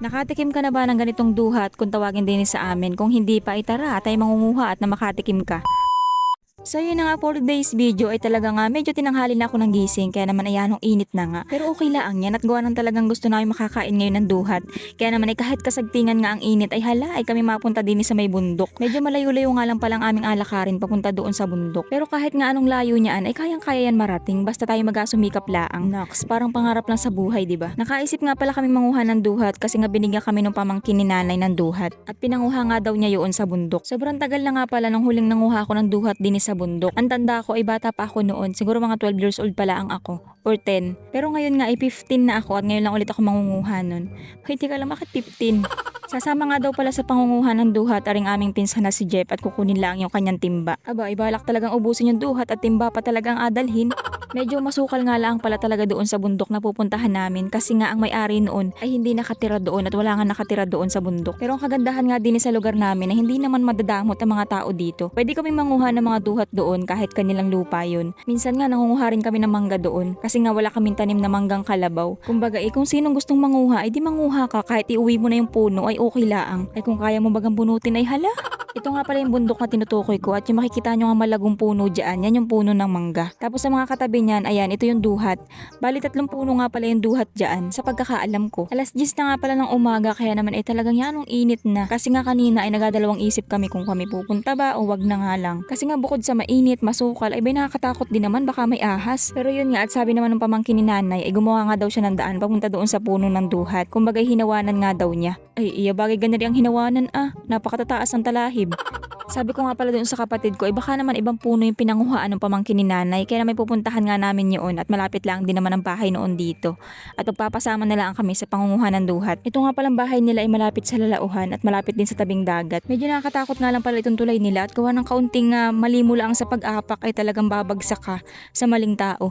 Nakatikim ka na ba ng ganitong duhat kung tawagin din sa amin? Kung hindi pa, itara at ay mangunguha at na makatikim ka. So yun na nga for today's video ay talaga nga medyo tinanghali na ako ng gising kaya naman ayan ang init na nga. Pero okay lang yan at gawa ng talagang gusto namin makakain ngayon ng duhat. Kaya naman ay kahit kasagtingan nga ang init ay hala ay kami mapunta din sa may bundok. Medyo malayo-layo nga lang palang aming alakarin papunta doon sa bundok. Pero kahit nga anong layo niyan ay kayang-kaya yan marating basta tayo magasumikap laang. Nox, parang pangarap lang sa buhay, di ba? Nakaisip nga pala kami manguha ng duhat kasi nga binigyan kami ng pamangkin ni nanay ng duhat. At pinanguha nga daw niya yun sa bundok. Sobrang tagal na nga pala nung huling nanguha ako ng duhat din sa bundok. Ang tanda ko ay bata pa ako noon. Siguro mga 12 years old pala ang ako. Or 10. Pero ngayon nga ay 15 na ako at ngayon lang ulit ako mangunguha nun. Hoy, teka lang, bakit 15? Sasama nga daw pala sa pangunguha ng duhat aring aming pinsan na si Jeff at kukunin lang yung kanyang timba. Aba, ibalak talagang ubusin yung duhat at timba pa talagang adalhin. Medyo masukal nga lang pala talaga doon sa bundok na pupuntahan namin kasi nga ang may-ari noon ay hindi nakatira doon at wala nga nakatira doon sa bundok. Pero ang kagandahan nga din sa lugar namin na hindi naman madadamot ang mga tao dito. Pwede kami manguha ng mga duhat doon kahit kanilang lupa yun. Minsan nga nangunguha rin kami ng mangga doon kasi nga wala kaming tanim na manggang kalabaw. Kumbaga eh kung sinong gustong manguha ay di manguha ka kahit iuwi mo na yung puno ay okay laang. Ay kung kaya mo bagang bunutin ay hala. Ito nga pala yung bundok na tinutukoy ko at yung makikita nyo nga malagong puno dyan, yan yung puno ng mangga. Tapos sa mga katabi niyan, ayan, ito yung duhat. Bali tatlong puno nga pala yung duhat dyan sa pagkakaalam ko. Alas 10 na nga pala ng umaga kaya naman ay talagang yan ang init na. Kasi nga kanina ay nagadalawang isip kami kung kami pupunta ba o wag na nga lang. Kasi nga bukod sa mainit, masukal, ay bay nakakatakot din naman baka may ahas. Pero yun nga at sabi naman ng pamangkin ni nanay ay gumawa nga daw siya ng daan papunta doon sa puno ng duhat. Kumbaga hinawanan nga daw niya. Ay iya bagay ganari ang hinawanan ah. Napakatataas ng talahib. Sabi ko nga pala doon sa kapatid ko, eh baka naman ibang puno yung pinanguhaan ng pamangkin ni nanay. Kaya may pupuntahan nga namin yun at malapit lang din naman ang bahay noon dito. At magpapasama na lang kami sa pangunguhan ng duhat. Ito nga palang bahay nila ay malapit sa lalauhan at malapit din sa tabing dagat. Medyo nakakatakot nga lang pala itong tulay nila at gawa ng kaunting uh, mali mo lang sa pag-apak ay talagang babagsak ka sa maling tao.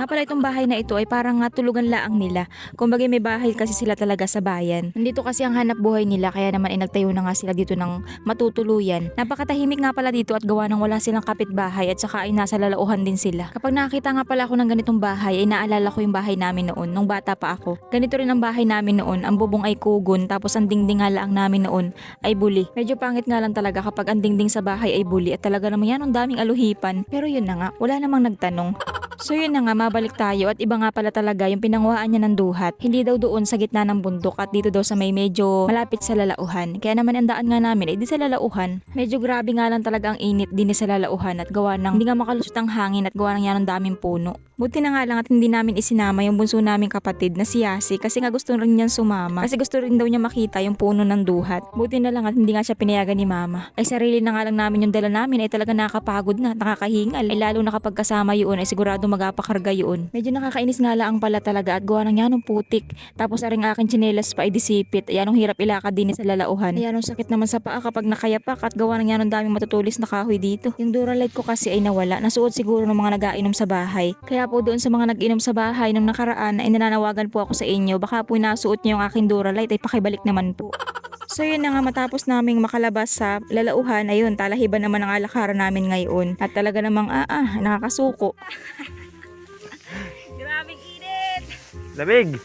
Nga pala itong bahay na ito ay parang nga tulugan laang nila. Kumbaga may bahay kasi sila talaga sa bayan. Nandito kasi ang hanap buhay nila kaya naman ay na nga sila dito ng matutuluyan. Napakatahimik nga pala dito at gawa ng wala silang kapitbahay at saka ay nasa lalauhan din sila. Kapag nakakita nga pala ako ng ganitong bahay ay naalala ko yung bahay namin noon nung bata pa ako. Ganito rin ang bahay namin noon. Ang bubong ay kugon tapos ang dingding nga lang namin noon ay buli. Medyo pangit nga lang talaga kapag ang dingding sa bahay ay buli at talaga naman yan ang daming aluhipan. Pero yun na nga, wala namang nagtanong. So yun na nga, mabalik tayo at iba nga pala talaga yung pinanguhaan niya ng duhat. Hindi daw doon sa gitna ng bundok at dito daw sa may medyo malapit sa lalauhan. Kaya naman ang daan nga namin ay di sa lalauhan. Medyo grabe nga lang talaga ang init din sa lalauhan at gawa ng hindi nga makalusot ang hangin at gawa ng yan ng daming puno. Buti na nga lang at hindi namin isinama yung bunso naming kapatid na si Yasi kasi nga gusto rin niyan sumama. Kasi gusto rin daw niya makita yung puno ng duhat. Buti na lang at hindi nga siya pinayagan ni mama. Ay sarili na nga lang namin yung dala namin ay talaga nakakapagod na, nakakahingal. Ay lalo na kapag kasama yun ay sigurado magapakarga yun. Medyo nakakainis nga lang pala talaga at gawa ng yan ng putik. Tapos aring akin chinelas pa ay disipit. Ayan ang hirap ilakad din sa lalauhan. Ayan ang sakit naman sa paa kapag nakayapak at gawa ng yan ng daming matutulis na kahoy dito. Yung Duralight ko kasi ay nawala. Nasuot siguro ng mga nag-ainom sa bahay. Kaya po doon sa mga nag-inom sa bahay nung nakaraan ay nananawagan po ako sa inyo. Baka po nasuot niyo yung aking Duralight ay pakibalik naman po. So yun na nga matapos naming makalabas sa lalauhan, ayun, talahiban naman ang alakaran namin ngayon. At talaga namang, ah, ah, nakakasuko. Grabing init! Lamig!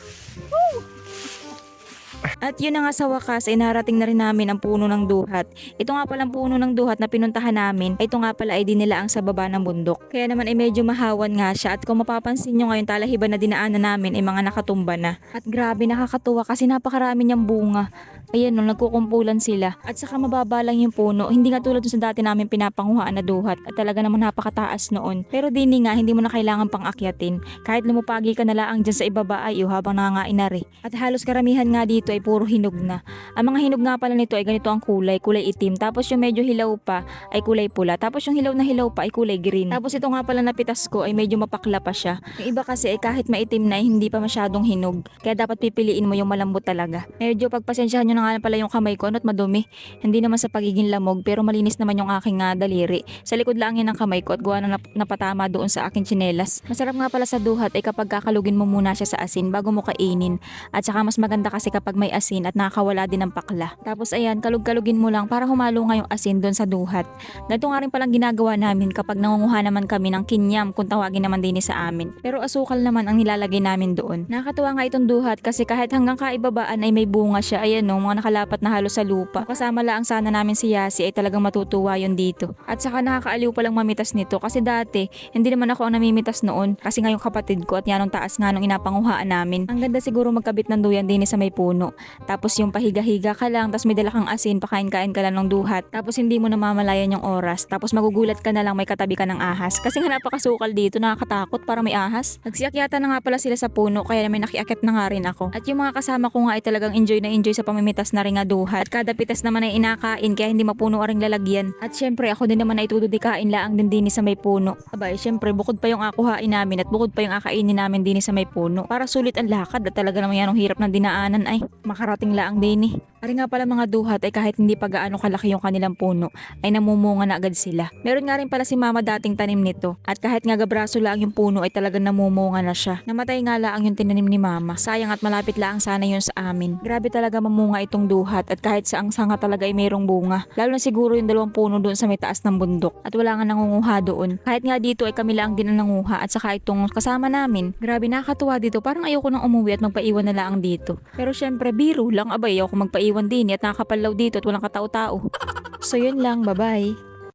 At yun na nga sa wakas ay narating na rin namin ang puno ng duhat. Ito nga palang puno ng duhat na pinuntahan namin, ito nga pala ay dinilaang sa baba ng bundok. Kaya naman ay medyo mahawan nga siya at kung mapapansin nyo ngayon talahiban na dinaanan namin ay mga nakatumba na. At grabe nakakatuwa kasi napakarami niyang bunga. Ayan no, nagkukumpulan sila. At saka mababa lang yung puno. Hindi nga tulad sa dati namin pinapanguhaan na duhat at talaga naman napakataas noon. Pero dini nga, hindi mo na kailangan pang akyatin. Kahit lumupagi ka na lang dyan sa ibaba ay habang nangangain na rin. At halos karamihan nga dito ay puro hinog na. Ang mga hinog nga pala nito ay ganito ang kulay, kulay itim. Tapos yung medyo hilaw pa ay kulay pula. Tapos yung hilaw na hilaw pa ay kulay green. Tapos ito nga pala napitas ko ay medyo mapakla pa siya. Yung iba kasi ay kahit maitim na ay hindi pa masyadong hinog. Kaya dapat pipiliin mo yung malambot talaga. Medyo pagpasensyahan nyo na nga pala yung kamay ko, ano't madumi. Hindi naman sa pagiging lamog, pero malinis naman yung aking nga daliri. Sa likod lang yan ng kamay ko at gawa na nap- napatama doon sa aking tsinelas. Masarap nga pala sa duhat ay kapag kakalugin mo muna siya sa asin bago mo kainin. At saka mas maganda kasi kapag may asin at nakakawala din ng pakla. Tapos ayan, kalug-kalugin mo lang para humalo nga yung asin doon sa duhat. Ganito nga rin palang ginagawa namin kapag nangunguha naman kami ng kinyam kung tawagin naman din sa amin. Pero asukal naman ang nilalagay namin doon. Nakakatuwa nga itong duhat kasi kahit hanggang kaibabaan ay may bunga siya. Ayan no, mga nakalapat na halos sa lupa. Kasama lang sana namin si Yasi ay talagang matutuwa yun dito. At saka nakakaaliw palang mamitas nito kasi dati hindi naman ako ang namimitas noon kasi nga kapatid ko at yan ang taas nga nung inapanguhaan namin. Ang ganda siguro magkabit ng duyan din sa may puno. Tapos yung pahiga-higa ka lang, tapos may dala kang asin, pakain-kain ka lang ng duhat. Tapos hindi mo namamalayan yung oras. Tapos magugulat ka na lang may katabi ka ng ahas. Kasi nga napakasukal dito, nakakatakot para may ahas. Nagsiakyata na nga pala sila sa puno, kaya may nakiakyat na nga rin ako. At yung mga kasama ko nga ay talagang enjoy na enjoy sa pamimitas na rin nga duhat. At kada pitas naman ay inakain, kaya hindi mapuno aring lalagyan. At syempre ako din naman ay tududikain laang din din sa may puno. Abay, syempre bukod pa yung akuhain namin at bukod pa yung akainin namin din sa may puno. Para sulit ang lakad at talaga naman yan ang hirap ng dinaanan ay makarating laang din eh. Ari nga pala mga duhat ay kahit hindi pa gaano kalaki yung kanilang puno, ay namumunga na agad sila. Meron nga rin pala si mama dating tanim nito. At kahit nga gabraso lang yung puno ay talagang namumunga na siya. Namatay nga lang yung tinanim ni mama. Sayang at malapit lang sana yun sa amin. Grabe talaga mamunga itong duhat at kahit saang sanga talaga ay mayroong bunga. Lalo na siguro yung dalawang puno doon sa may taas ng bundok. At wala nga nangunguha doon. Kahit nga dito ay kami lang din ang nanguha at saka itong kasama namin. Grabe nakakatuwa dito. Parang ayoko nang umuwi at magpaiwan na lang dito. Pero syempre biro lang abay ako magpaiwan din at nakakapalaw dito at walang katao-tao. So yun lang, bye-bye.